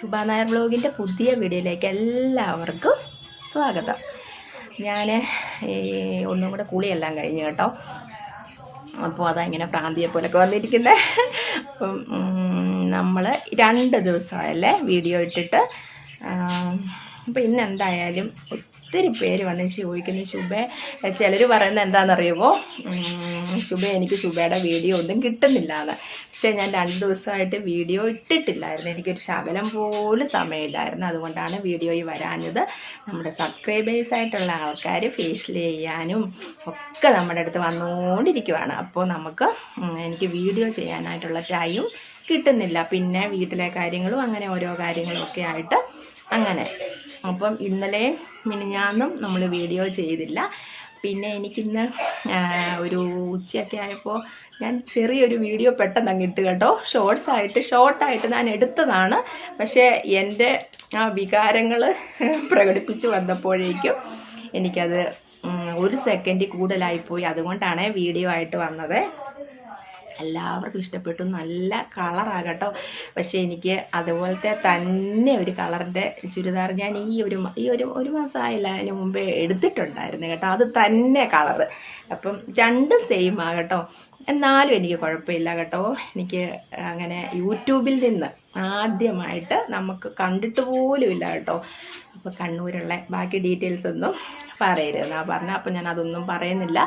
ശുഭ നായർ ബ്ലോഗിന്റെ പുതിയ വീഡിയോയിലേക്ക് എല്ലാവർക്കും സ്വാഗതം. ഞാൻ ഈ ഒന്നും കൂടെ കുളിയെല്ലാം കഴിഞ്ഞു കേട്ടോ. അപ്പോൾ അതങ്ങനെ പ്രാന്തിയെ പോലൊക്കെ വന്നിരിക്കുന്നത് അപ്പം നമ്മൾ രണ്ട് ദിവസമായല്ലേ വീഡിയോ ഇട്ടിട്ട്. അപ്പോൾ ഇന്ന് എന്തായാലും ഒത്തിരി പേര് വന്ന് ചോദിക്കുന്നു ശുഭ ചിലർ പറയുന്നത് എന്താണെന്നറിയുമോ? ശുഭ എനിക്ക് ശുഭയുടെ വീഡിയോ ഒന്നും കിട്ടുന്നില്ല എന്ന് പക്ഷേ ഞാൻ രണ്ട് ദിവസമായിട്ട് വീഡിയോ ഇട്ടിട്ടില്ലായിരുന്നു. എനിക്കൊരു ശകലം പോലും സമയമില്ലായിരുന്നു. അതുകൊണ്ടാണ് വീഡിയോയിൽ വരാഞ്ഞത്. നമ്മുടെ സബ്സ്ക്രൈബേഴ്സ് ആയിട്ടുള്ള ആൾക്കാർ ഫേഷ്യൽ ചെയ്യാനും ഒക്കെ നമ്മുടെ അടുത്ത് വന്നുകൊണ്ടിരിക്കുവാണ് അപ്പോൾ നമുക്ക് എനിക്ക് വീഡിയോ ചെയ്യാനായിട്ടുള്ള ടൈം കിട്ടുന്നില്ല. പിന്നെ വീട്ടിലെ കാര്യങ്ങളും അങ്ങനെ ഓരോ കാര്യങ്ങളും ഒക്കെ ആയിട്ട് അങ്ങനെ. അപ്പം ഇന്നലെ മിനിഞ്ഞാന്നും നമ്മൾ വീഡിയോ ചെയ്തില്ല. പിന്നെ എനിക്കിന്ന് ഒരു ഉച്ചയൊക്കെ ആയപ്പോൾ ഞാൻ ചെറിയൊരു വീഡിയോ പെട്ടെന്ന് അങ്ങ് ഇട്ട് കേട്ടോ ഷോർട്സ് ആയിട്ട് ഷോർട്ടായിട്ട് ഞാൻ എടുത്തതാണ്. പക്ഷേ എന്റെ ആ വികാരങ്ങൾ പ്രകടിപ്പിച്ച് വന്നപ്പോഴേക്കും എനിക്കത് ഒരു സെക്കൻഡിൽ കൂടുതലായിപ്പോയി. അതുകൊണ്ടാണ് വീഡിയോ ആയിട്ട് വന്നത്. എല്ലാവർക്കും ഇഷ്ടപ്പെട്ടു. നല്ല കളറാകട്ടോ പക്ഷേ എനിക്ക് അതുപോലത്തെ തന്നെ ഒരു കളറിന്റെ ചുരിദാർ ഞാൻ ഈ ഒരു ഈ ഒരു ഒരു മാസമായില്ല അതിന് മുമ്പേ എടുത്തിട്ടുണ്ടായിരുന്നു കേട്ടോ. അത് തന്നെ കളറ്. അപ്പം രണ്ടും സെയിം ആകട്ടോ എന്നാലും എനിക്ക് കുഴപ്പമില്ല കേട്ടോ. എനിക്ക് അങ്ങനെ യൂട്യൂബിൽ നിന്ന് ആദ്യമായിട്ട് നമുക്ക് കണ്ടിട്ട് പോലും ഇല്ല കേട്ടോ. അപ്പോൾ കണ്ണൂരുള്ള ബാക്കി ഡീറ്റെയിൽസ് ഒന്നും പറയരുതെന്നാ പറഞ്ഞ. അപ്പോൾ ഞാൻ അതൊന്നും പറയുന്നില്ല.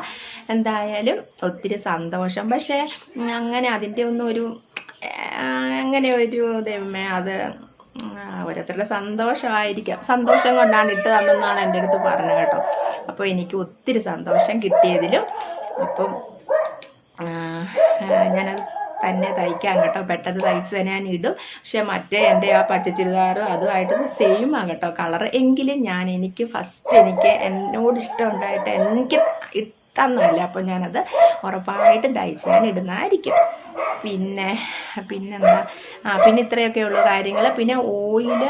എന്തായാലും ഒത്തിരി സന്തോഷം. പക്ഷേ അങ്ങനെ അതിന്റെ ഒന്നും ഒരു അങ്ങനെ ഒരു ദൈവമേ അത് ഓരോരുത്തരുടെ സന്തോഷമായിരിക്കാം. സന്തോഷം കൊണ്ടാണ് ഇട്ട് തന്നെന്നാണ് എന്റെ അടുത്ത് പറഞ്ഞത് കേട്ടോ. അപ്പോൾ എനിക്ക് ഒത്തിരി സന്തോഷം കിട്ടിയതിലും. അപ്പം ഞാനത് തന്നെ തയ്ക്കാം കേട്ടോ. പെട്ടെന്ന് തയ്ച്ച് തന്നെ ഞാൻ ഇടും. പക്ഷെ മറ്റേ എന്റെ ആ പച്ച ചുരിദാർ അതുമായിട്ട് സെയിം ആ കേട്ടോ. കളർ എങ്കിലും ഞാൻ എനിക്ക് ഫസ്റ്റ് എനിക്ക് എന്നോട് ഇഷ്ടമുണ്ടായിട്ട് എനിക്ക് ഇട്ടെന്നല്ല അപ്പോൾ ഞാനത് ഉറപ്പായിട്ടും തയ്ച്ച് ഞാൻ ഇടുന്നതായിരിക്കും. പിന്നെ പിന്നെന്താ? പിന്നെ ഇത്രയൊക്കെ ഉള്ളൂ കാര്യങ്ങൾ പിന്നെ ഓയിൽ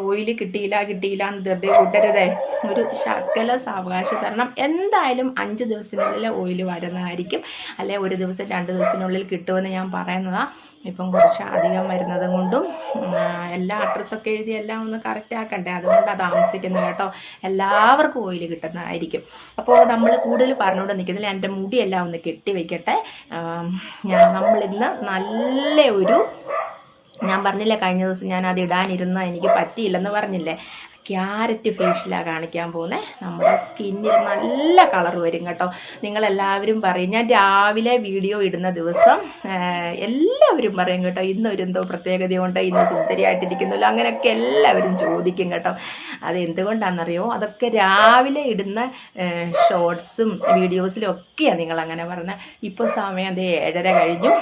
ഓയിൽ കിട്ടിയില്ല കിട്ടിയില്ല എന്ന് കൂട്ടരുതേ ഒരു ശകല സാവകാശം തരണം എന്തായാലും അഞ്ച് ദിവസത്തിനുള്ളിൽ ഓയിൽ വരുന്നതായിരിക്കും. അല്ലെ ഒരു ദിവസം രണ്ട് ദിവസത്തിനുള്ളിൽ കിട്ടുമെന്ന് ഞാൻ പറയുന്നതാണ് ഇപ്പം കുറച്ച് അധികം വരുന്നത് കൊണ്ടും ആ, എല്ലാ അഡ്രസ്സൊക്കെ എഴുതി എല്ലാം ഒന്ന് കറക്റ്റ് ആക്കണ്ടേ? അതുകൊണ്ടാണ് താമസിക്കുന്നത് കേട്ടോ. എല്ലാവർക്കും ഓയിൽ കിട്ടുന്നതായിരിക്കും. അപ്പോൾ നമ്മൾ കൂടുതൽ പറഞ്ഞുകൊണ്ട് നിൽക്കുന്നില്ല. എന്റെ മുടിയെല്ലാം ഒന്ന് കെട്ടി വെക്കട്ടെ ഞാൻ നമ്മളിന്ന് നല്ല ഒരു ഞാൻ പറഞ്ഞില്ലേ കഴിഞ്ഞ ദിവസം ഞാൻ അത് ഇടാനിരുന്ന എനിക്ക് പറ്റിയില്ലെന്ന് പറഞ്ഞില്ലേ? ക്യാരറ്റ് ഫേഷ്യലാണ് കാണിക്കാൻ പോകുന്നത് നമ്മുടെ സ്കിന്നിൽ നല്ല കളർ വരും കേട്ടോ. നിങ്ങളെല്ലാവരും പറയും. ഞാൻ രാവിലെ വീഡിയോ ഇടുന്ന ദിവസം എല്ലാവരും പറയും കേട്ടോ ഇന്നൊരു എന്തോ പ്രത്യേകതയുണ്ട് ഇന്ന് സുന്ദരിയായിട്ടിരിക്കുന്നില്ല അങ്ങനെയൊക്കെ എല്ലാവരും ചോദിക്കും കേട്ടോ. അത് എന്തുകൊണ്ടാണെന്നറിയോ അതൊക്കെ രാവിലെ ഇടുന്ന ഷോർട്സും വീഡിയോസിലും ഒക്കെയാണ് നിങ്ങൾ അങ്ങനെ പറഞ്ഞത് ഇപ്പോൾ സമയം അത് ഏഴര കഴിഞ്ഞു.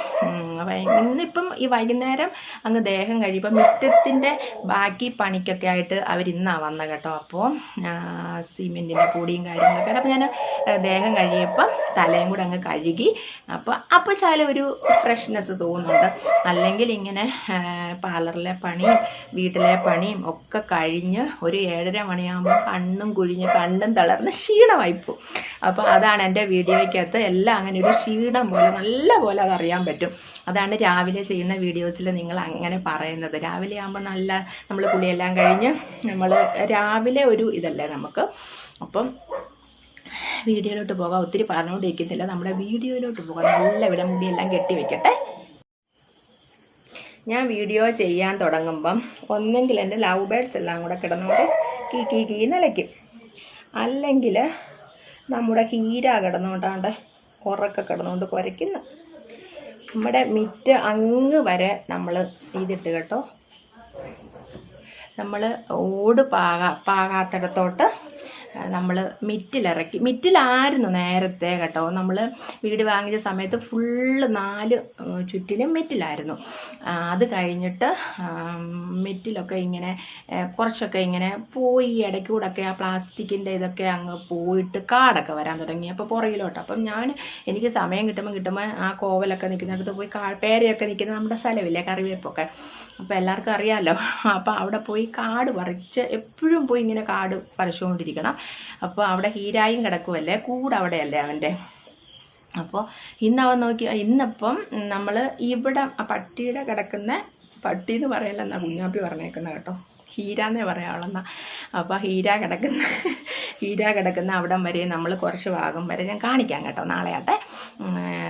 ഇന്നിപ്പം ഈ വൈകുന്നേരം അങ്ങ് ദേഹം കഴിയുമ്പോൾ മുറ്റത്തിന്റെ ബാക്കി പണിക്കൊക്കെ ആയിട്ട് അവരിന്നാണ് വന്നത് കേട്ടോ. അപ്പോൾ സിമെന്റിന്റെ പൊടിയും കാര്യങ്ങളൊക്കെ അപ്പോൾ ഞാൻ ദേഹം കഴിയപ്പോൾ തലയും കൂടെ അങ്ങ് കഴുകി. അപ്പോൾ അപ്പോൾ ശാല ഒരു ഫ്രഷ്നെസ് തോന്നുന്നുണ്ട്. അല്ലെങ്കിൽ ഇങ്ങനെ പാർലറിലെ പണിയും വീട്ടിലെ പണിയും ഒക്കെ കഴിഞ്ഞ് ഒരു ഏഴര മണിയാകുമ്പോൾ കണ്ണും കുഴിഞ്ഞ് കണ്ണും തളർന്ന് ക്ഷീണമായി പോകും അപ്പോൾ അതാണ് എന്റെ വീഡിയോയ്ക്കകത്ത് എല്ലാം അങ്ങനെ ഒരു ക്ഷീണം പോലെ നല്ല പോലെ അതറിയാൻ പറ്റും. അതാണ് രാവിലെ ചെയ്യുന്ന വീഡിയോസിൽ നിങ്ങൾ അങ്ങനെ പറയുന്നത്. രാവിലെ ആകുമ്പോൾ നല്ല നമ്മൾ കുളിയെല്ലാം കഴിഞ്ഞ് നമ്മൾ രാവിലെ ഒരു ഇതല്ലേ നമുക്ക്? അപ്പം വീഡിയോയിലോട്ട് പോകാം. ഒത്തിരി പറഞ്ഞുകൊണ്ടിരിക്കുന്നില്ല. നമ്മുടെ വീഡിയോയിലോട്ട് പോകാം. നല്ല ഇവിടെ മുടിയെല്ലാം കെട്ടി വെക്കട്ടെ ഞാൻ വീഡിയോ ചെയ്യാൻ തുടങ്ങുമ്പം ഒന്നെങ്കിൽ എന്റെ ലവ് ബേഡ്സ് എല്ലാം കൂടെ കിടന്നുകൊണ്ട് കീ കീ കീ നിലയ്ക്കും അല്ലെങ്കിൽ നമ്മുടെ ഹീര കിടന്നുകൊണ്ടാണ്ട് ഉറക്കെ കിടന്നുകൊണ്ട് കുരയ്ക്കുന്നു. നമ്മുടെ മിറ്റ് അങ്ങ് വരെ നമ്മൾ ഇതിട്ട് കേട്ടോ. നമ്മൾ ഓട് പാകാ പാകാത്തിടത്തോട്ട് നമ്മൾ മിറ്റിലിറക്കി. മിറ്റിലായിരുന്നു നേരത്തെ കേട്ടോ. നമ്മൾ വീട് വാങ്ങിച്ച സമയത്ത് ഫുള്ള് നാല് ചുറ്റിലും മിറ്റിലായിരുന്നു. അത് കഴിഞ്ഞിട്ട് മിറ്റിലൊക്കെ ഇങ്ങനെ കുറച്ചൊക്കെ ഇങ്ങനെ പോയി ഇടയ്ക്കൂടൊക്കെ ആ പ്ലാസ്റ്റിക്കിന്റെ ഇതൊക്കെ അങ്ങ് പോയിട്ട് കാടൊക്കെ വരാൻ തുടങ്ങി. അപ്പോൾ പുറകിലോട്ട്. അപ്പം ഞാൻ എനിക്ക് സമയം കിട്ടുമ്പോൾ കിട്ടുമ്പോൾ ആ കോവലൊക്കെ നിൽക്കുന്നിടത്ത് പോയി കാ പേരയൊക്കെ നിൽക്കുന്ന നമ്മുടെ സ്ഥലമില്ലേ കറിവേപ്പൊക്കെ. അപ്പോൾ എല്ലാവർക്കും അറിയാമല്ലോ അപ്പോൾ അവിടെ പോയി കാട് പറിച്ച് എപ്പോഴും പോയി ഇങ്ങനെ കാട് പറിച്ചുകൊണ്ടിരിക്കണം. അപ്പോൾ അവിടെ ഹീരായും കിടക്കുമല്ലേ കൂടെ അവിടെയല്ലേ അവന്റെ അപ്പോൾ ഇന്ന് അവൻ നോക്കി ഇന്നിപ്പം നമ്മൾ ഇവിടെ പട്ടിയുടെ കിടക്കുന്ന പട്ടി എന്ന് പറയല്ല എന്നാ കുഞ്ഞാപ്പി പറഞ്ഞേക്കുന്നത് കേട്ടോ. ഹീരാന്നേ പറയാവുള്ളെന്നാ. അപ്പോൾ ഹീര കിടക്കുന്ന ഹീര കിടക്കുന്ന അവിടം വരെ നമ്മൾ കുറച്ച് ഭാഗം വരെ ഞാൻ കാണിക്കാം കേട്ടോ നാളെയാട്ടെ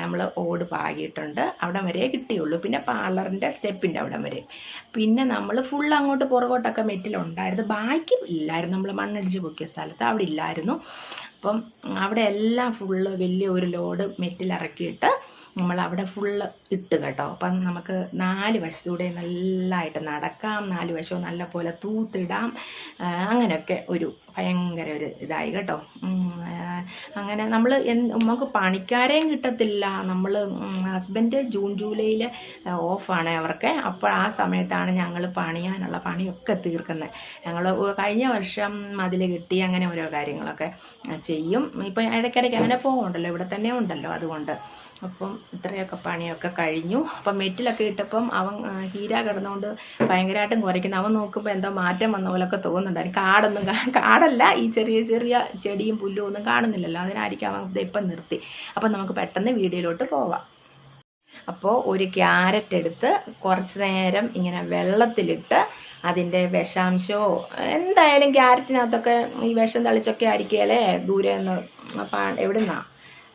നമ്മൾ ഓട് പാകിയിട്ടുണ്ട്. അവിടം വരെ കിട്ടിയുള്ളൂ. പിന്നെ പാർലറിന്റെ സ്റ്റെപ്പിന്റെ അവിടം വരെ. പിന്നെ നമ്മൾ ഫുൾ അങ്ങോട്ട് പുറകോട്ടൊക്കെ മെറ്റിലുണ്ടായിരുന്നു. ബാക്കി ഇല്ലായിരുന്നു. നമ്മൾ മണ്ണടിച്ച് പൊക്കിയ സ്ഥലത്ത് അവിടെ ഇല്ലായിരുന്നു. അപ്പം അവിടെ എല്ലാം ഫുള്ള് വലിയ ഒരു ലോഡ് മെറ്റിലിറക്കിയിട്ട് നമ്മൾ അവിടെ ഫുള്ള് ഇട്ട് കേട്ടോ അപ്പം നമുക്ക് നാല് വശത്തൂടെ നല്ലതായിട്ട് നടക്കാം. നാല് വശവും നല്ല പോലെ തൂത്തിടാം അങ്ങനെയൊക്കെ ഒരു ഭയങ്കര ഒരു ഇതായി കേട്ടോ. അങ്ങനെ നമ്മൾ നമുക്ക് പണിക്കാരെയും കിട്ടത്തില്ല. നമ്മൾ ഹസ്ബൻഡ് ജൂൺ ജൂലൈയിൽ ഓഫാണ് അവർക്ക്. അപ്പോൾ ആ സമയത്താണ് ഞങ്ങൾ പണിയാനുള്ള പണിയൊക്കെ തീർക്കുന്നത് ഞങ്ങൾ കഴിഞ്ഞ വർഷം മതിൽ കിട്ടി അങ്ങനെ ഓരോ കാര്യങ്ങളൊക്കെ ചെയ്യും. ഇപ്പം ഇടയ്ക്കിടയ്ക്ക് അങ്ങനെ പോകുന്നുണ്ടല്ലോ ഇവിടെ തന്നെ ഉണ്ടല്ലോ അതുകൊണ്ട്. അപ്പം ഇത്രയൊക്കെ പണിയൊക്കെ കഴിഞ്ഞു. അപ്പം മെറ്റിലൊക്കെ ഇട്ടപ്പം അവൻ ഹീര കിടന്നുകൊണ്ട് ഭയങ്കരമായിട്ടും കുറയ്ക്കുന്നു അവൻ നോക്കുമ്പോൾ എന്തോ മാറ്റം വന്ന പോലൊക്കെ തോന്നുന്നുണ്ടായിരുന്നു കാടൊന്നും കാടല്ല. ഈ ചെറിയ ചെറിയ ചെടിയും പുല്ലും ഒന്നും കാണുന്നില്ലല്ലോ. അതിനായിരിക്കും അവൻ ഇപ്പം നിർത്തി. അപ്പം നമുക്ക് പെട്ടെന്ന് വീഡിയോയിലോട്ട് പോവാം. അപ്പോൾ ഒരു ക്യാരറ്റ് എടുത്ത് കുറച്ച് നേരം ഇങ്ങനെ വെള്ളത്തിലിട്ട് അതിന്റെ വിഷാംശമോ എന്തായാലും ക്യാരറ്റിനകത്തൊക്കെ ഈ വിഷം തളിച്ചൊക്കെ ആയിരിക്കുകയല്ലേ ദൂരെ നിന്ന് എവിടുന്നാ?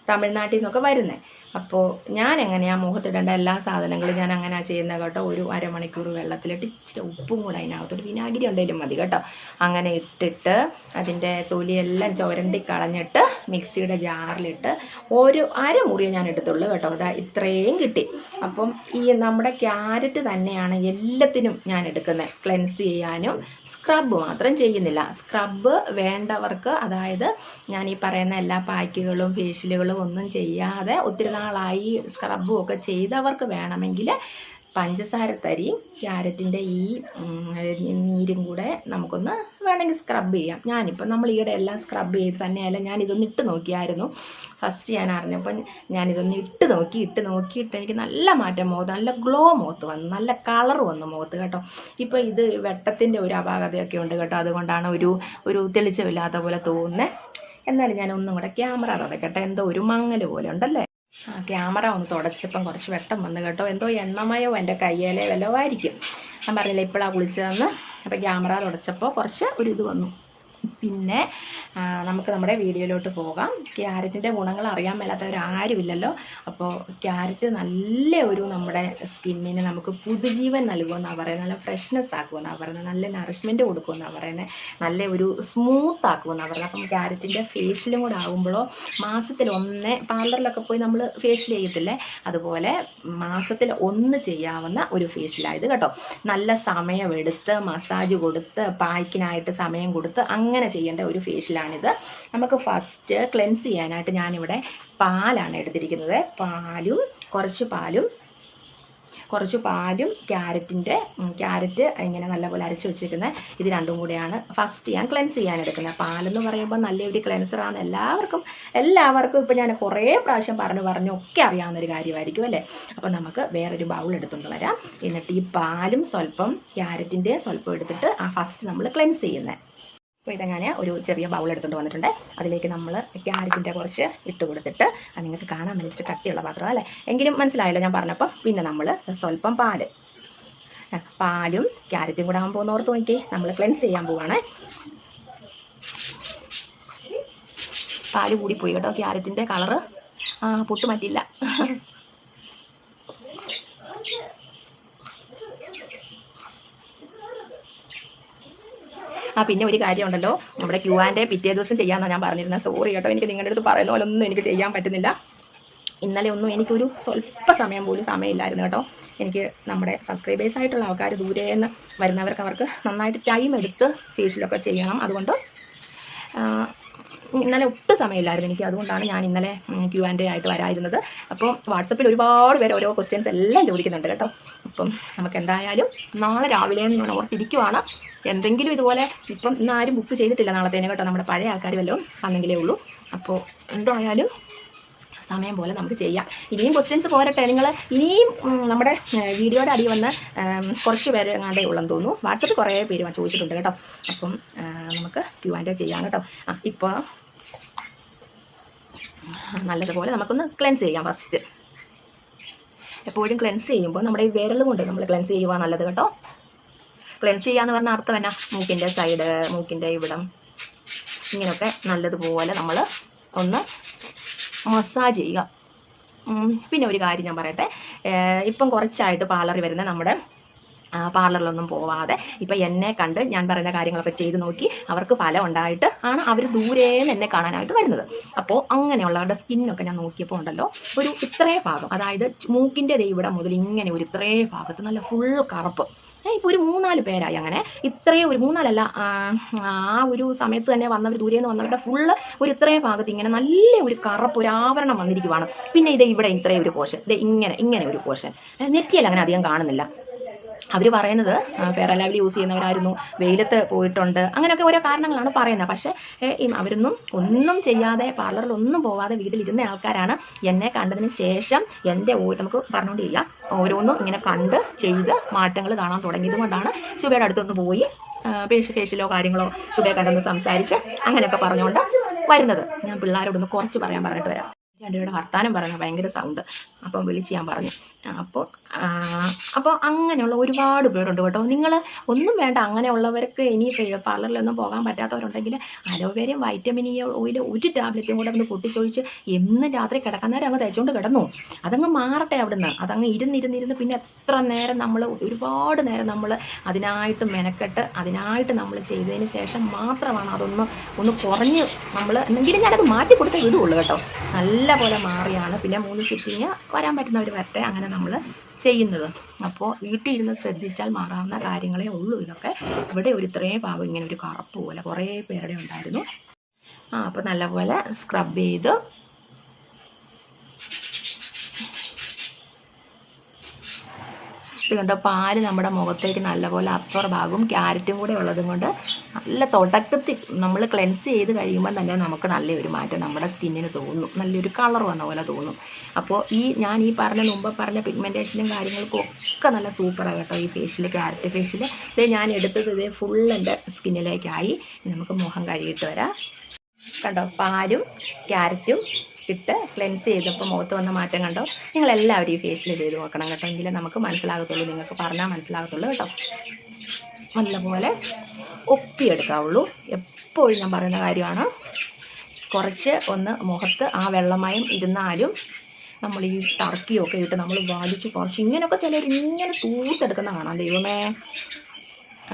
തമിഴ്നാട്ടിൽ നിന്നൊക്കെ വരുന്നത് അപ്പോൾ ഞാൻ എങ്ങനെയാണ് മുഖത്തിടേണ്ട എല്ലാ സാധനങ്ങളും ഞാൻ അങ്ങനെ ചെയ്യുന്നത് കേട്ടോ? ഒരു അരമണിക്കൂർ വെള്ളത്തിലിട്ട് ഇച്ചിരി ഉപ്പും കൂടെ അതിനകത്തോട്ട് വിനാഗിരി ഉണ്ടെങ്കിലും മതി കേട്ടോ. അങ്ങനെ ഇട്ടിട്ട് അതിന്റെ തൊലിയെല്ലാം ചുരണ്ടി കളഞ്ഞിട്ട് മിക്സിയുടെ ജാറിലിട്ട് ഒരു അരമുറിയെ ഞാൻ എടുത്തുള്ളൂ കേട്ടോ. അതാ ഇത്രയും കിട്ടി. അപ്പം ഈ നമ്മുടെ ക്യാരറ്റ് തന്നെയാണ് എല്ലാത്തിനും ഞാൻ എടുക്കുന്നത് ക്ലെൻസ് ചെയ്യാനും സ്ക്രബ് മാത്രം ചെയ്യുന്നില്ല. സ്ക്രബ് വേണ്ടവർക്ക് അതായത് ഞാൻ ഈ പറയുന്ന എല്ലാ പാക്കുകളും ഫേഷ്യലുകളും ഒന്നും ചെയ്യാതെ ഒത്തിരി നാളായി സ്ക്രബും ഒക്കെ ചെയ്തവർക്ക് വേണമെങ്കിൽ പഞ്ചസാര തരി ക്യാരറ്റിന്റെ ഈ നീരും കൂടെ നമുക്കൊന്ന് വേണമെങ്കിൽ സ്ക്രബ് ചെയ്യാം. ഞാനിപ്പോൾ നമ്മൾ ഈയിടെ എല്ലാം സ്ക്രബ് ചെയ്ത് തന്നെയല്ല ഞാൻ ഇതൊന്ന് ഇട്ട് നോക്കിയായിരുന്നു. ഫസ്റ്റ് ഞാൻ അറിഞ്ഞപ്പോൾ ഞാനിതൊന്ന് ഇട്ട് നോക്കി ഇട്ട് നോക്കിയിട്ട് എനിക്ക് നല്ല മാറ്റം മുഖത്ത് നല്ല ഗ്ലോ മുഖത്ത് വന്നു നല്ല കളർ വന്നു മുഖത്ത് കേട്ടോ. ഇപ്പോൾ ഇത് വെട്ടത്തിന്റെ ഒരു അപാകതയൊക്കെ ഉണ്ട് കേട്ടോ. അതുകൊണ്ടാണ് ഒരു ഒരു തെളിച്ചമില്ലാത്ത പോലെ തോന്നുന്നത് എന്നാലും ഞാൻ ഒന്നും കൂടെ ക്യാമറ തുടക്കട്ടെ. എന്തോ ഒരു മങ്ങൽ പോലെ ഉണ്ടല്ലേ? ആ ക്യാമറ ഒന്ന് തുടച്ചപ്പം കുറച്ച് വെട്ടം വന്നു കേട്ടോ. എന്തോ എണ്ണമയോ എന്റെ കയ്യിലെ വല്ലതും ആയിരിക്കും. ഞാൻ പറഞ്ഞില്ല ഇപ്പോഴാണ് കുളിച്ചതെന്ന്. അപ്പോൾ ക്യാമറ തുടച്ചപ്പോൾ കുറച്ച് ഒരു ഇത് വന്നു. പിന്നെ നമുക്ക് നമ്മുടെ വീഡിയോയിലോട്ട് പോകാം. ക്യാരറ്റിന്റെ ഗുണങ്ങൾ അറിയാൻ മേലാത്തവർ ആരുമില്ലല്ലോ. അപ്പോൾ ക്യാരറ്റ് നല്ല ഒരു നമ്മുടെ സ്കിന്നിന് നമുക്ക് പുതുജീവൻ നൽകുമെന്നാണ് പറയുന്നത്. നല്ല ഫ്രഷ്നെസ് ആക്കുമെന്നാണ് പറയുന്നത്. നല്ല നറിഷ്മെന്റ് കൊടുക്കുമെന്നാണ് പറയുന്നത്. നല്ല ഒരു സ്മൂത്ത് ആക്കുമെന്നാണ് പറയുന്നത്. അപ്പം ക്യാരറ്റിന്റെ ഫേഷ്യലും കൂടെ ആകുമ്പോഴോ മാസത്തിൽ ഒന്ന് പാർലറിലൊക്കെ പോയി നമ്മൾ ഫേഷ്യൽ ചെയ്യത്തില്ലേ? അതുപോലെ മാസത്തിൽ ഒന്ന് ചെയ്യാവുന്ന ഒരു ഫേഷ്യലായത് കേട്ടോ. നല്ല സമയമെടുത്ത് മസാജ് കൊടുത്ത് പായ്ക്കിനായിട്ട് സമയം കൊടുത്ത് അങ്ങനെ ചെയ്യേണ്ട ഒരു ഫേഷ്യലാണിത് നമുക്ക് ഫസ്റ്റ് ക്ലെൻസ് ചെയ്യാനായിട്ട് ഞാനിവിടെ പാലാണ് എടുത്തിരിക്കുന്നത്. പാലും കുറച്ച് പാലും കുറച്ച് പാലും ക്യാരറ്റിന്റെ ക്യാരറ്റ് ഇങ്ങനെ നല്ലപോലെ അരച്ച് വെച്ചിരിക്കുന്നത് ഇത് രണ്ടും കൂടെയാണ് ഫസ്റ്റ് ഞാൻ ക്ലെൻസ് ചെയ്യാൻ എടുക്കുന്നത് പാലെന്ന് പറയുമ്പോൾ നല്ലൊരു ക്ലെൻസറാണ് എല്ലാവർക്കും എല്ലാവർക്കും ഇപ്പോൾ ഞാൻ കുറേ പ്രാവശ്യം പറഞ്ഞു പറഞ്ഞു ഒക്കെ അറിയാവുന്നൊരു കാര്യമായിരിക്കും അല്ലേ? അപ്പോൾ നമുക്ക് വേറൊരു ബൗൾ എടുത്തുകൊണ്ട് വരാം. എന്നിട്ട് ഈ പാലും സ്വല്പം ക്യാരറ്റിന്റെ സ്വല്പം എടുത്തിട്ട് ആ ഫസ്റ്റ് നമ്മൾ ക്ലെൻസ് ചെയ്യുന്നത്. അപ്പോൾ ഇത് ഞാൻ ഒരു ചെറിയ ബൗൾ എടുത്തുകൊണ്ട് വന്നിട്ടുണ്ട്. അതിലേക്ക് നമ്മൾ ക്യാരറ്റിന്റെ കുറച്ച് ഇട്ട് കൊടുത്തിട്ട് അത് നിങ്ങൾക്ക് കാണാൻ വേണ്ടിയിട്ട് കട്ടിയുള്ള പാത്രം അല്ലേ? എങ്കിലും മനസ്സിലായല്ലോ ഞാൻ പറഞ്ഞപ്പോൾ പിന്നെ നമ്മൾ സ്വല്പം പാൽ. പാലും ക്യാരറ്റും കൂടെ ആകുമ്പോൾ ഓർത്ത് നോക്കി നമ്മൾ ക്ലെൻസ് ചെയ്യാൻ പോവാണ്. പാൽ കൂടിപ്പോയി കേട്ടോ. ക്യാരറ്റിന്റെ കളറ് ആ ആ പിന്നെ ഒരു കാര്യമുണ്ടല്ലോ. നമ്മുടെ ക്യൂ ആൻഡ് പിറ്റേ ദിവസം ചെയ്യാമെന്നാണ് ഞാൻ പറഞ്ഞിരുന്നത് സോറി കേട്ടോ എനിക്ക് നിങ്ങളുടെ അടുത്ത് പറയുന്ന പോലെ ഒന്നും എനിക്ക് ചെയ്യാൻ പറ്റുന്നില്ല. ഇന്നലെ ഒന്നും എനിക്കൊരു സ്വല്പ സമയം പോലും സമയമില്ലായിരുന്നു കേട്ടോ. എനിക്ക് നമ്മുടെ സബ്സ്ക്രൈബേഴ്സ് ആയിട്ടുള്ള ആൾക്കാർ ദൂരെ നിന്ന് വരുന്നവർക്ക് അവർക്ക് നന്നായിട്ട് ടൈം എടുത്ത് ഫേഷ്യലൊക്കെ ചെയ്യണം. അതുകൊണ്ട് ഇന്നലെ ഒട്ടും സമയമില്ലായിരുന്നു. എനിക്ക് അതുകൊണ്ടാണ് ഞാൻ ഇന്നലെ ക്യു ആൻഡ് ആയിട്ട് വരായിരുന്നത് അപ്പോൾ വാട്സപ്പിൽ ഒരുപാട് പേര് ഓരോ ക്വസ്റ്റ്യൻസ് എല്ലാം ചോദിക്കുന്നുണ്ട് കേട്ടോ. അപ്പം നമുക്ക് എന്തായാലും നാളെ രാവിലെ ഞാൻ ഓർത്തിരിക്കുവാണ്. എന്തെങ്കിലും ഇതുപോലെ ഇപ്പം ഇന്ന് ആരും ബുക്ക് ചെയ്തിട്ടില്ല നാളത്തേനെ കേട്ടോ. നമ്മുടെ പഴയ ആൾക്കാർ വല്ലതും വന്നെങ്കിലേ ഉള്ളൂ. അപ്പോൾ എന്തായാലും സമയം പോലെ നമുക്ക് ചെയ്യാം. ഇനിയും ക്വസ്റ്റ്യൻസ് പോരട്ടെ. നിങ്ങൾ ഇനിയും നമ്മുടെ വീഡിയോയുടെ അടി വന്ന് കുറച്ച് പേര് എങ്ങാണ്ടേ ഉള്ളെന്ന് തോന്നുന്നു. വാട്സപ്പിൽ കുറേ പേര് ചോദിച്ചിട്ടുണ്ട് കേട്ടോ. അപ്പം നമുക്ക് ക്യൂ ആൻഡ് ചെയ്യാം കേട്ടോ. ആ ഇപ്പോൾ നല്ലതുപോലെ നമുക്കൊന്ന് ക്ലെൻസ് ചെയ്യാം ഫസ്റ്റ് എപ്പോഴും ക്ലെൻസ് ചെയ്യുമ്പോൾ നമ്മുടെ ഈ വിരൽ കൊണ്ട് നമ്മൾ ക്ലെൻസ് ചെയ്യുക നല്ലത് കേട്ടോ. ക്ലെൻസ് ചെയ്യാന്ന് പറഞ്ഞ അർത്ഥം എന്നാ? മൂക്കിന്റെ സൈഡ് മൂക്കിന്റെ ഇവിടം. ഇങ്ങനെയൊക്കെ നല്ലതുപോലെ നമ്മൾ ഒന്ന് മസാജ് ചെയ്യുക. പിന്നെ ഒരു കാര്യം ഞാൻ പറയട്ടെ. ഇപ്പം കുറച്ചായിട്ട് പാർലറിൽ വരുന്ന നമ്മുടെ പാർലറിലൊന്നും പോവാതെ ഇപ്പം എന്നെ കണ്ട് ഞാൻ പറയുന്ന കാര്യങ്ങളൊക്കെ ചെയ്ത് നോക്കി അവർക്ക് ഫലം ഉണ്ടായിട്ട് ആണ് അവർ ദൂരേന്ന് എന്നെ കാണാനായിട്ട് വരുന്നത്. അപ്പോൾ അങ്ങനെയുള്ളവരുടെ സ്കിന്നൊക്കെ ഞാൻ നോക്കിയപ്പോൾ ഉണ്ടല്ലോ ഒരു ഇത്രേ ഭാഗം. അതായത് മൂക്കിന്റെ ദേ ഇവിടെ മുതൽ ഇങ്ങനെ ഒരു ഇത്രേ ഭാഗത്ത് നല്ല ഫുൾ കറുപ്പ്. ഇപ്പോൾ ഒരു മൂന്നാൽ പേരായി അങ്ങനെ. ഇത്രയും ഒരു മൂന്നാലല്ല ആ, ഒരു സമയത്ത് തന്നെ വന്നവർ ദൂരെ നിന്ന് വന്നവരുടെ ഫുള്ള് ഒരു ഇത്രയും ഭാഗത്ത് ഇങ്ങനെ നല്ല ഒരു കറുപ്പ് ഒരു ആവരണം വന്നിരിക്കുവാണ്. പിന്നെ ഇത് ഇവിടെ ഇത്രയും ഒരു പോർഷൻ ഇത് ഇങ്ങനെ ഇങ്ങനെ ഒരു പോർഷൻ നെറ്റിയിൽ അങ്ങനെ അധികം കാണുന്നില്ല. അവർ പറയുന്നത് ഫെയർ യൂസ് ചെയ്യുന്നവരായിരുന്നു വെയിലത്ത് പോയിട്ടുണ്ട് അങ്ങനെയൊക്കെ ഓരോ കാരണങ്ങളാണ് പറയുന്നത്. പക്ഷേ അവരൊന്നും ഒന്നും ചെയ്യാതെ പാർലറിൽ ഒന്നും പോവാതെ വീട്ടിലിരുന്ന ആൾക്കാരാണ് എന്നെ കണ്ടതിന് ശേഷം എന്റെ നമുക്ക് പറഞ്ഞുകൊണ്ടില്ല ഓരോന്നും ഇങ്ങനെ കണ്ട് ചെയ്ത് മാറ്റങ്ങൾ കാണാൻ തുടങ്ങിയത് കൊണ്ടാണ് ശുഭയുടെ അടുത്തൊന്ന് പോയി പേശ് ഫേഷ്യലോ കാര്യങ്ങളോ ശുഭയെ കണ്ടെന്ന് സംസാരിച്ച് അങ്ങനെയൊക്കെ പറഞ്ഞുകൊണ്ട് വരുന്നത്. ഞാൻ പിള്ളേരോടൊന്ന് കുറച്ച് പറയാൻ പറഞ്ഞിട്ട് വരാം. രണ്ടുപേരുടെ വർത്താനം പറയുന്നത് ഭയങ്കര സൗണ്ട് അപ്പം വിളിച്ച് ഞാൻ പറഞ്ഞു. അപ്പോൾ അപ്പോൾ അങ്ങനെയുള്ള ഒരുപാട് പേരുണ്ട് കേട്ടോ. നിങ്ങൾ ഒന്നും വേണ്ട അങ്ങനെയുള്ളവർക്ക് ഇനി പാർലറിലൊന്നും പോകാൻ പറ്റാത്തവരുണ്ടെങ്കിൽ അലോവേരയും വൈറ്റമിൻ ഇ ഓയിൽ ഒരു ടാബ്ലറ്റും കൂടെ ഒന്ന് പൊട്ടിച്ചൊഴിച്ച് എന്നും രാത്രി കിടക്കുന്നേരം അങ്ങ് തയ്ച്ചുകൊണ്ട് കിടന്നു. അതങ്ങ് മാറട്ടെ അവിടുന്ന്. അതങ്ങ് ഇരുന്നിരുന്നിരുന്ന് പിന്നെ എത്ര നേരം നമ്മൾ ഒരുപാട് നേരം നമ്മൾ അതിനായിട്ട് മെനക്കെട്ട് അതിനായിട്ട് നമ്മൾ ചെയ്തതിന് ശേഷം മാത്രമാണ് അതൊന്ന് ഒന്ന് കുറഞ്ഞ് നമ്മൾ എന്നെങ്കിലും ഞാനത് മാറ്റി കൊടുത്തേ വിടുള്ളൂ കേട്ടോ. നല്ല പോലെ മാറിയാണ്. പിന്നെ മൂന്ന് സിറ്റിങ് വരാൻ പറ്റുന്നവർ വരട്ടെ അങ്ങനെ നമ്മൾ ചെയ്യുന്നത്. അപ്പോൾ വീട്ടിൽ ഇരുന്ന് ശ്രദ്ധിച്ചാൽ മാറാവുന്ന കാര്യങ്ങളേ ഉള്ളൂ ഇതൊക്കെ. ഇവിടെ ഒരു ഇത്രയും ഭാഗം ഇങ്ങനെ ഒരു കറുപ്പ് പോലെ കുറേ പേരുടെ ഉണ്ടായിരുന്നു. ആ അപ്പോൾ നല്ലപോലെ സ്ക്രബ് ചെയ്ത് ഇത് കണ്ടോ? പാൽ നമ്മുടെ മുഖത്തേക്ക് നല്ലപോലെ അബ്സോർബ് ആകും. ക്യാരറ്റും കൂടെ ഉള്ളതും കൊണ്ട് നല്ല തുടക്കത്തിൽ നമ്മൾ ക്ലെൻസ് ചെയ്ത് കഴിയുമ്പോൾ തന്നെ നമുക്ക് നല്ലൊരു മാറ്റം നമ്മുടെ സ്കിന്നിന് തോന്നും. നല്ലൊരു കളർ വന്ന പോലെ തോന്നും. അപ്പോൾ ഈ ഞാൻ ഈ പറഞ്ഞ മുമ്പ് പറഞ്ഞ പിഗ്മെന്റേഷനും കാര്യങ്ങൾക്കും ഒക്കെ നല്ല സൂപ്പറാണ് കേട്ടോ ഈ ഫേഷ്യൽ ക്യാരറ്റ് ഫേഷ്യൽ ഇത് ഞാൻ എടുത്തത് ഇത് ഫുൾ എന്റെ സ്കിന്നിലേക്കായി നമുക്ക് മുഖം കഴുകിയിട്ട് വരാം. കണ്ടോ? പാലും ക്യാരറ്റും ഇട്ട് ക്ലെൻസ് ചെയ്തപ്പോൾ മുഖത്ത് വന്ന മാറ്റം കണ്ടോ? നിങ്ങളെല്ലാവരും ഈ ഫേഷ്യൽ ചെയ്ത് നോക്കണം കേട്ടോ. എങ്കിലേ നമുക്ക് മനസ്സിലാകത്തുള്ളൂ. നിങ്ങൾക്ക് പറഞ്ഞാൽ മനസ്സിലാകത്തുള്ളൂ കേട്ടോ. നല്ലപോലെ ഒപ്പിയെടുക്കാവുള്ളൂ. എപ്പോഴും ഞാൻ പറയുന്ന കാര്യമാണ് കുറച്ച് ഒന്ന് മുഖത്ത് ആ വെള്ളമയം ഇരുന്നാലും നമ്മൾ ഈ ടർക്കിയൊക്കെ ഇട്ട് നമ്മൾ വാദിച്ചു കുറച്ച് ഇങ്ങനെയൊക്കെ ചിലർ ഇങ്ങനെ തൂത്തെടുക്കുന്ന കാണാം. ദൈവമേ.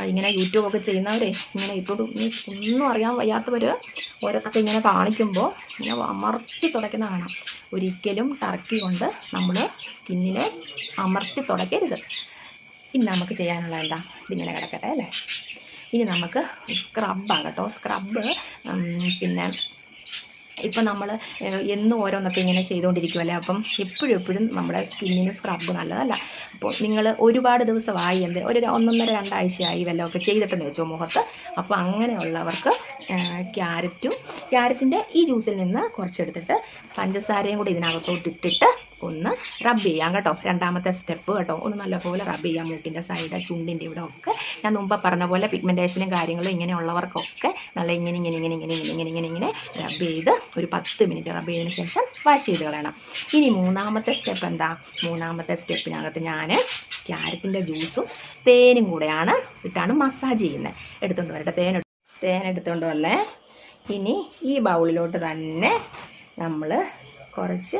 ഇങ്ങനെ യൂട്യൂബൊക്കെ ചെയ്യുന്നവരെ ഇങ്ങനെ ഇപ്പോഴും ഒന്നും അറിയാൻ വയ്യാത്തവർ ഓരോരുത്തർ ഇങ്ങനെ കാണിക്കുമ്പോൾ ഇങ്ങനെ അമർത്തി തുടയ്ക്കുന്ന കാണാം. ഒരിക്കലും ടർക്കി കൊണ്ട് നമ്മൾ സ്കിന്നിനെ അമർത്തി തുടയ്ക്കരുത്. ഇനി നമുക്ക് ചെയ്യാനുള്ള എന്താ? ഇതിങ്ങനെ കിടക്കട്ടെ അല്ലേ? ഇനി നമുക്ക് സ്ക്രബാണ് കേട്ടോ. സ്ക്രബ് പിന്നെ ഇപ്പം നമ്മൾ എന്നും ഓരോന്നൊക്കെ ഇങ്ങനെ ചെയ്തുകൊണ്ടിരിക്കുമല്ലേ അപ്പം എപ്പോഴും എപ്പോഴും നമ്മുടെ സ്കിന്നിന് സ്ക്രബ് നല്ലതല്ല. അപ്പോൾ നിങ്ങൾ ഒരുപാട് ദിവസമായി എന്ത് ഒരു ഒന്നൊന്നര രണ്ടാഴ്ചയായി വല്ലതൊക്കെ ചെയ്തിട്ടെന്ന് വെച്ചോ മുഖത്ത്. അപ്പോൾ അങ്ങനെയുള്ളവർക്ക് ക്യാരറ്റും ക്യാരറ്റിന്റെ ഈ ജ്യൂസിൽ നിന്ന് കുറച്ചെടുത്തിട്ട് പഞ്ചസാരയും കൂടി ഇതിനകത്തോട്ട് ഇട്ടിട്ട് ഒന്ന് റബ്ബ് ചെയ്യാം കേട്ടോ. രണ്ടാമത്തെ സ്റ്റെപ്പ് കേട്ടോ. ഒന്ന് നല്ലപോലെ റബ്ബ് ചെയ്യാം മൂക്കിന്റെ സൈഡ് ചുണ്ടിന്റെ ഇവിടെ ഒക്കെ. ഞാൻ മുമ്പ് പറഞ്ഞ പോലെ പിഗ്മെന്റേഷനും കാര്യങ്ങളും ഇങ്ങനെയുള്ളവർക്കൊക്കെ നല്ല ഇങ്ങനെ ഇങ്ങനെ ഇങ്ങനെ ഇങ്ങനെ ഇങ്ങനെ ഇങ്ങനെ ഇങ്ങനെ ഇങ്ങനെ റബ്ബ് ചെയ്ത് ഒരു പത്ത് മിനിറ്റ് റബ്ബ് ചെയ്തതിന് ശേഷം വാഷ് ചെയ്ത് കളയണം. ഇനി മൂന്നാമത്തെ സ്റ്റെപ്പ് എന്താ? മൂന്നാമത്തെ സ്റ്റെപ്പിനകത്ത് ഞാൻ ക്യാരറ്റിന്റെ ജ്യൂസും തേനും കൂടെയാണ് ഇട്ടാണ് മസാജ് ചെയ്യുന്നത്. എടുത്തുകൊണ്ട് വരട്ടെ. എടു- തേൻ എടുത്തുകൊണ്ട് വന്നേ. ഇനി ഈ ബൗളിലോട്ട് തന്നെ നമ്മൾ കുറച്ച്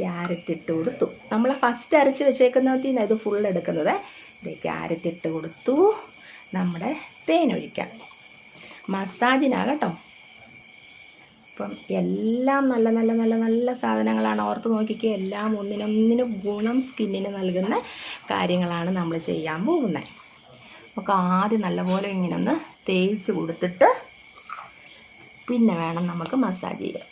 ക്യാരറ്റ് ഇട്ട് കൊടുത്തു. നമ്മൾ ഫസ്റ്റ് അരച്ച് വെച്ചേക്കുന്നതിൽ നിന്ന് ഇത് ഫുൾ എടുക്കുന്നത്. ഇത് ക്യാരറ്റ് ഇട്ട് കൊടുത്തു. നമ്മുടെ തേനൊഴിക്കാം മസാജിനാകട്ടോ അപ്പം എല്ലാം നല്ല നല്ല നല്ല നല്ല സാധനങ്ങളാണ്. ഓർത്ത് നോക്കിക്കുക എല്ലാം ഒന്നിനൊന്നിനും ഗുണം സ്കിന്നിന് നൽകുന്ന കാര്യങ്ങളാണ് നമ്മൾ ചെയ്യാൻ പോകുന്നത്. നമുക്ക് ആദ്യം നല്ലപോലെ ഇങ്ങനെ ഒന്ന് തേച്ച് കൊടുത്തിട്ട് പിന്നെ വേണം നമുക്ക് മസാജ് ചെയ്യാൻ.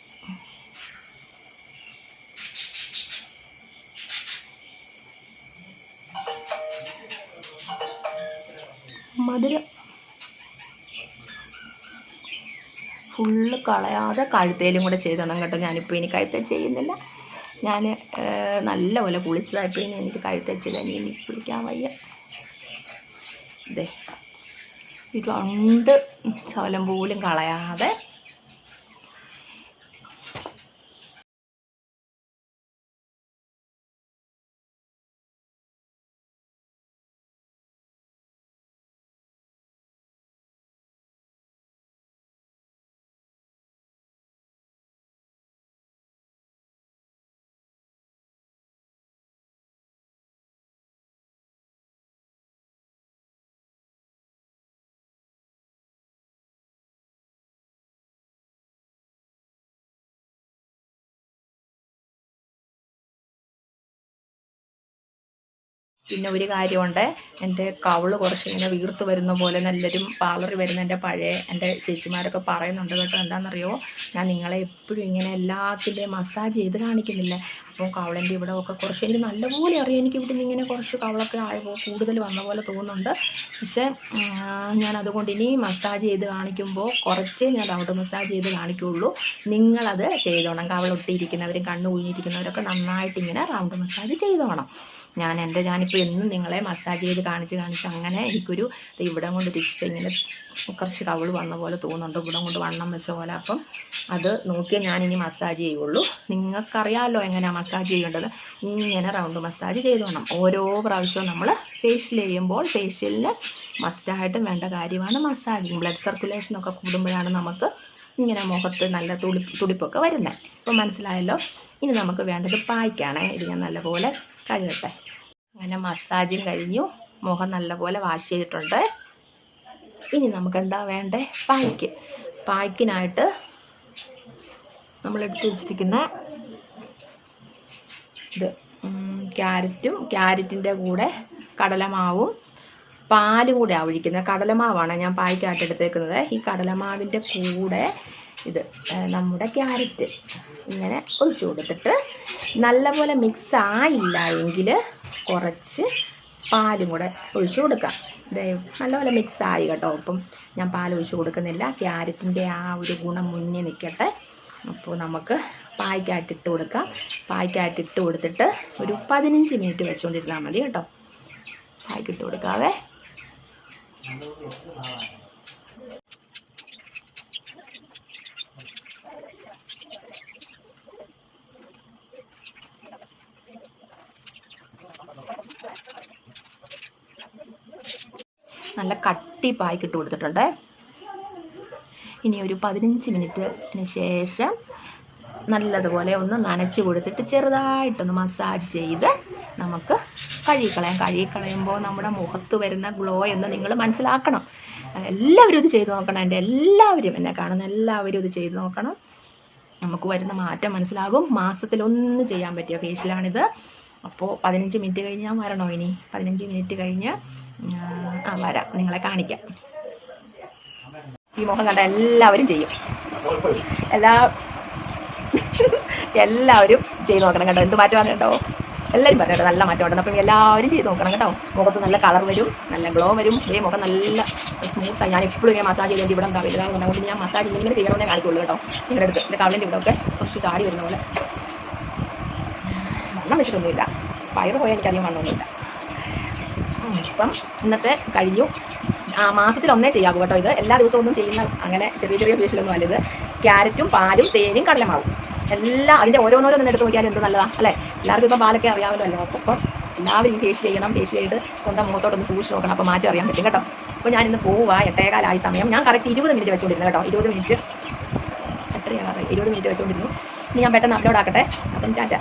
മധുരം. ഫുള്ള് കളയാതെ കഴുത്തേലും കൂടെ ചെയ്തണം കേട്ടോ ഞാനിപ്പോൾ ഇനി കഴുത്തേ ചെയ്യുന്നില്ല. ഞാൻ നല്ലപോലെ കുളിച്ചതായപ്പോൾ ഇനി എനിക്ക് ചെയ്യില്ല ഇനി എനിക്ക് കുളിക്കാൻ വയ്യ. ഇതേ ഈ രണ്ട് ശകലം പോലും കളയാതെ പിന്നെ ഒരു കാര്യമുണ്ട്. എന്റെ കവൾ കുറച്ച് ഇങ്ങനെ വീർത്ത് വരുന്ന പോലെ നല്ലൊരു പാളറി വരുന്ന എന്റെ പഴയ എന്റെ ചേച്ചിമാരൊക്കെ പറയുന്നുണ്ട് കേട്ടോ. എന്താണെന്നറിയോ? ഞാൻ നിങ്ങളെ എപ്പോഴും ഇങ്ങനെ എല്ലാത്തിന്റെയും മസാജ് ചെയ്ത് കാണിക്കുന്നില്ല? അപ്പോൾ കവളന്റെ ഇവിടെ ഒക്കെ കുറച്ച് എനിക്ക് നല്ലപോലെ അറിയാം. എനിക്ക് ഇവിടെ നിന്ന് ഇങ്ങനെ കുറച്ച് കവളൊക്കെ ആയപ്പോൾ കൂടുതൽ വന്ന പോലെ തോന്നുന്നുണ്ട്. പക്ഷേ ഞാൻ അതുകൊണ്ട് ഇനി മസാജ് ചെയ്ത് കാണിക്കുമ്പോൾ കുറച്ചേ ഞാൻ അവിടെ മസാജ് ചെയ്ത് കാണിക്കുകയുള്ളൂ നിങ്ങളത് ചെയ്തോണം. കവളൊട്ടിയിരിക്കുന്നവരും കണ്ണ് കുഞ്ഞിരിക്കുന്നവരൊക്കെ നന്നായിട്ട് ഇങ്ങനെ റൗണ്ട് മസാജ് ചെയ്തോണം. ഞാൻ എന്റെ ഞാനിപ്പോൾ എന്നും നിങ്ങളെ മസാജ് ചെയ്ത് കാണിച്ച് കാണിച്ച് അങ്ങനെ എനിക്കൊരു ഇവിടം കൊണ്ട് തിരിച്ചിട്ട് ഇങ്ങനെ കുറച്ച് കവൾ വന്ന പോലെ തോന്നുന്നുണ്ട്. ഇവിടം കൊണ്ട് വണ്ണം വെച്ച പോലെ. അപ്പം അത് നോക്കിയാൽ ഞാനിനി മസാജ് ചെയ്യുള്ളൂ. നിങ്ങൾക്കറിയാമല്ലോ എങ്ങനെയാണ് മസാജ് ചെയ്യേണ്ടത്. ഇങ്ങനെ റൗണ്ട് മസാജ് ചെയ്തോണം ഓരോ പ്രാവശ്യവും നമ്മൾ ഫേഷ്യൽ ചെയ്യുമ്പോൾ ഫേഷ്യലിന് മസ്റ്റായിട്ടും വേണ്ട കാര്യമാണ് മസാജിങ് ബ്ലഡ് സർക്കുലേഷനൊക്കെ കൂടുമ്പോഴാണ് നമുക്ക് ഇങ്ങനെ മുഖത്ത് നല്ല തുളി തുടിപ്പൊക്കെ വരുന്നത്. ഇപ്പം മനസ്സിലായല്ലോ? ഇനി നമുക്ക് വേണ്ടത് പായ്ക്കാണേ. ഇത് ഞാൻ നല്ലപോലെ കഴുകട്ടെ. അങ്ങനെ മസാജും കഴിഞ്ഞു. മുഖം നല്ലപോലെ വാഷ് ചെയ്തിട്ടുണ്ട്. ഇനി നമുക്കെന്താ വേണ്ടേ? പായ്ക്ക്. പായ്ക്കിനായിട്ട് നമ്മൾ എടുത്ത് വെച്ചിരിക്കുന്ന ഇത് ക്യാരറ്റും ക്യാരറ്റിന്റെ കൂടെ കടലമാവും. പാലും കൂടെ ഒഴിക്കുന്നത്. കടലമാവാണ് ഞാൻ പായ്ക്കായിട്ട് എടുത്തേക്കുന്നത്. ഈ കടലമാവിന്റെ കൂടെ ഇത് നമ്മുടെ ക്യാരറ്റ് ഇങ്ങനെ ഒഴിച്ചു കൊടുത്തിട്ട് നല്ലപോലെ മിക്സ് ആയില്ല എങ്കിൽ കുറച്ച് പാലും കൂടെ ഒഴിച്ചു കൊടുക്കാം. നല്ലപോലെ മിക്സ് ആയി കേട്ടോ. അപ്പം ഞാൻ പാൽ ഒഴിച്ചു കൊടുക്കുന്നില്ല. ക്യാരറ്റിന്റെ ആ ഒരു ഗുണം മുന്നേ നിൽക്കട്ടെ. അപ്പോൾ നമുക്ക് പായ്ക്കായിട്ട് ഇട്ട് കൊടുക്കാം. പായ്ക്കായിട്ട് ഇട്ട് കൊടുത്തിട്ട് ഒരു പതിനഞ്ച് മിനിറ്റ് വെച്ചുകൊണ്ടിരുന്നാൽ മതി കേട്ടോ. പായ്ക്ക് ഇട്ട് കൊടുക്കാവേ. നല്ല കട്ടി പായ്ക്ക് ഇട്ട് കൊടുത്തിട്ടുണ്ട്. ഇനി ഒരു പതിനഞ്ച് മിനിറ്റിന് ശേഷം നല്ലതുപോലെ ഒന്ന് നനച്ച് കൊടുത്തിട്ട് ചെറുതായിട്ടൊന്ന് മസാജ് ചെയ്ത് നമുക്ക് കഴുകിക്കളയാം. കഴുകിക്കളയുമ്പോൾ നമ്മുടെ മുഖത്ത് വരുന്ന ഗ്ലോ എന്ന് നിങ്ങൾ മനസ്സിലാക്കണം. എല്ലാവരും ഇത് ചെയ്ത് നോക്കണം. എന്റെ എല്ലാവരും എന്നെ കാണുന്ന എല്ലാവരും ഇത് ചെയ്ത് നോക്കണം. നമുക്ക് വരുന്ന മാറ്റം മനസ്സിലാകും. മാസത്തിലൊന്ന് ചെയ്യാൻ പറ്റിയ ഫേഷ്യലാണിത് അപ്പോൾ പതിനഞ്ച് മിനിറ്റ് കഴിഞ്ഞ് ഞാൻ വരണോ ഇനി? പതിനഞ്ച് മിനിറ്റ് കഴിഞ്ഞ് ആ വരാം. നിങ്ങളെ കാണിക്കാം. ഈ മുഖം കണ്ട എല്ലാവരും ചെയ്യും. എല്ലാ എല്ലാവരും ചെയ്ത് നോക്കണം കേട്ടോ. എന്ത് മാറ്റമാണ് കേട്ടോ? എല്ലാവരും പറഞ്ഞു നല്ല ഉണ്ടെന്ന് അപ്പം എല്ലാവരും ചെയ്ത് നോക്കണം കേട്ടോ. മുഖത്ത് നല്ല കളർ വരും നല്ല ഗ്ലോ വരും. ഈ മുഖം നല്ല സ്മൂത്താണ് ഞാൻ എപ്പോഴും ഇങ്ങനെ മസാജ് ചെയ്തിട്ട് ഇവിടെ എന്താ വലുതാകുന്നത് അതുകൊണ്ട് ഞാൻ മസാജ് ഇങ്ങനെ ചെയ്യണമെന്നേ കാണിക്കുള്ളൂ കേട്ടോ. നിങ്ങളുടെ അടുത്ത്. എന്റെ കവളിന്റെ ഇവിടെ ഒക്കെ കുറച്ച് ചാടി വരുന്ന പോലെ. വണ്ണം വെച്ചിട്ടൊന്നുമില്ല. വയറ് പോയാൽ എനിക്കധികം വണ്ണമൊന്നുമില്ല. അപ്പം ഇന്നത്തെ കഴിഞ്ഞു മാസത്തിൽ ഒന്നേ ചെയ്യാവൂ കേട്ടോ ഇത്. എല്ലാ ദിവസവും ഒന്നും ചെയ്യുന്ന അങ്ങനെ ചെറിയ ചെറിയ ഫേഷ്യലൊന്നും അല്ല ഇത്. ക്യാരറ്റും പാലും തേനും കടലമാവും. എല്ലാം അതിന്റെ ഓരോന്നോരോന്നും എടുത്ത് നോക്കിയാൽ എന്ത് നല്ലതാ അല്ലേ? എല്ലാവർക്കും ഇപ്പം പാലൊക്കെ അറിയാമല്ലോ അല്ലേ? അപ്പോൾ ഇപ്പം എല്ലാവരും ഈ ഫേഷ്യൽ ചെയ്യണം ഫേഷ്യൽ ചെയ്ത് സ്വന്തം മുഖത്തോട്ടൊന്ന് സൂക്ഷിച്ച് നോക്കണം. അപ്പോൾ മാറ്റം അറിയാൻ പറ്റും കേട്ടോ. അപ്പോൾ ഞാൻ ഞാനിന്ന് പോവുക എട്ടേകാലായ സമയം. ഞാൻ കറക്റ്റ് ഇരുപത് മിനിറ്റ് വെച്ചുകൊണ്ടിരുന്നു കേട്ടോ. ഇരുപത് മിനിറ്റ് എത്രയാണ് ഇരുപത് മിനിറ്റ് വെച്ചുകൊണ്ടിരുന്നു ഇനി ഞാൻ പെട്ടെന്ന് അപ്ലോഡ് ആക്കട്ടെ. അപ്പം ടാറ്റ.